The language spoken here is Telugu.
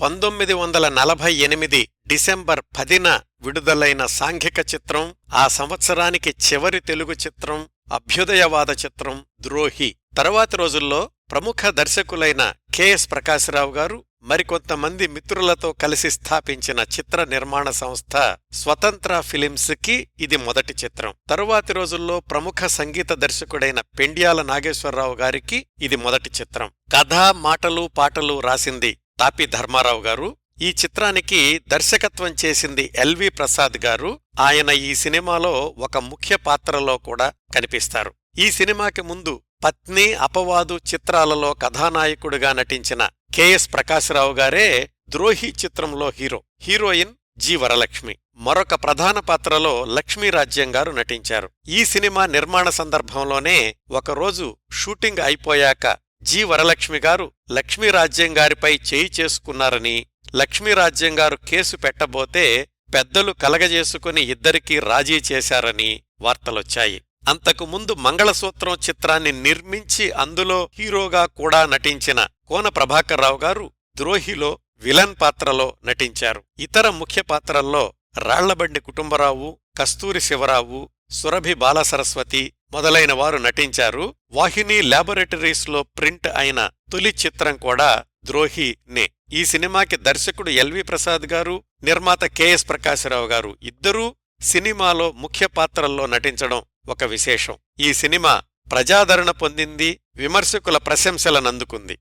పంతొమ్మిది వందల నలభై ఎనిమిది డిసెంబర్ పదిన విడుదలైన సాంఘిక చిత్రం ఆ సంవత్సరానికి చివరి తెలుగు చిత్రం అభ్యుదయవాద చిత్రం ద్రోహి. తరువాతి రోజుల్లో ప్రముఖ దర్శకులైన కెఎస్ ప్రకాశరావు గారు మరికొంతమంది మిత్రులతో కలిసి స్థాపించిన చిత్ర నిర్మాణ సంస్థ స్వతంత్ర ఫిలిమ్స్కి ఇది మొదటి చిత్రం. తరువాతి రోజుల్లో ప్రముఖ సంగీత దర్శకుడైన పెండ్యాల నాగేశ్వరరావు గారికి ఇది మొదటి చిత్రం. కథ మాటలు పాటలు రాసింది తాపి ధర్మారావు గారు ఈ చిత్రానికి దర్శకత్వం చేసింది ఎల్వి ప్రసాద్ గారు. ఆయన ఈ సినిమాలో ఒక ముఖ్య పాత్రలో కూడా కనిపిస్తారు. ఈ సినిమాకి ముందు పత్ని అపవాదు చిత్రాలలో కథానాయకుడిగా నటించిన కెఎస్ ప్రకాశరావు గారే ద్రోహి చిత్రంలో హీరో. Heroine G Varalakshmi. మరొక ప్రధాన పాత్రలో లక్ష్మీరాజ్యం గారు నటించారు. ఈ సినిమా నిర్మాణ సందర్భంలోనే ఒకరోజు షూటింగ్ అయిపోయాక జి వరలక్ష్మి గారు లక్ష్మీరాజ్యం గారిపై చేయి చేసుకున్నారని లక్ష్మీరాజ్యం గారు కేసు పెట్టబోతే పెద్దలు కలగజేసుకుని ఇద్దరికీ రాజీ చేశారని వార్తలొచ్చాయి. అంతకుముందు మంగళసూత్రం చిత్రాన్ని నిర్మించి అందులో హీరోగా కూడా నటించిన కోన ప్రభాకర్రావు గారు ద్రోహిలో విలన్ పాత్రలో నటించారు. ఇతర ముఖ్య పాత్రల్లో రాళ్ళబండి కుటుంబరావు కస్తూరి శివరావు సురభి బాలసరస్వతి మొదలైన వారు నటించారు. వాహిని ల్యాబొరేటరీస్లో ప్రింట్ అయిన తొలి చిత్రం కూడా ద్రోహినే ఈ సినిమాకి దర్శకుడు ఎల్వి ప్రసాద్ గారు నిర్మాత కెఎస్ ప్రకాశరావు గారు ఇద్దరూ సినిమాలో ముఖ్య పాత్రల్లో నటించడం ఒక విశేషం. ఈ సినిమా ప్రజాదరణ పొందింది విమర్శకుల ప్రశంసలనందుకుంది.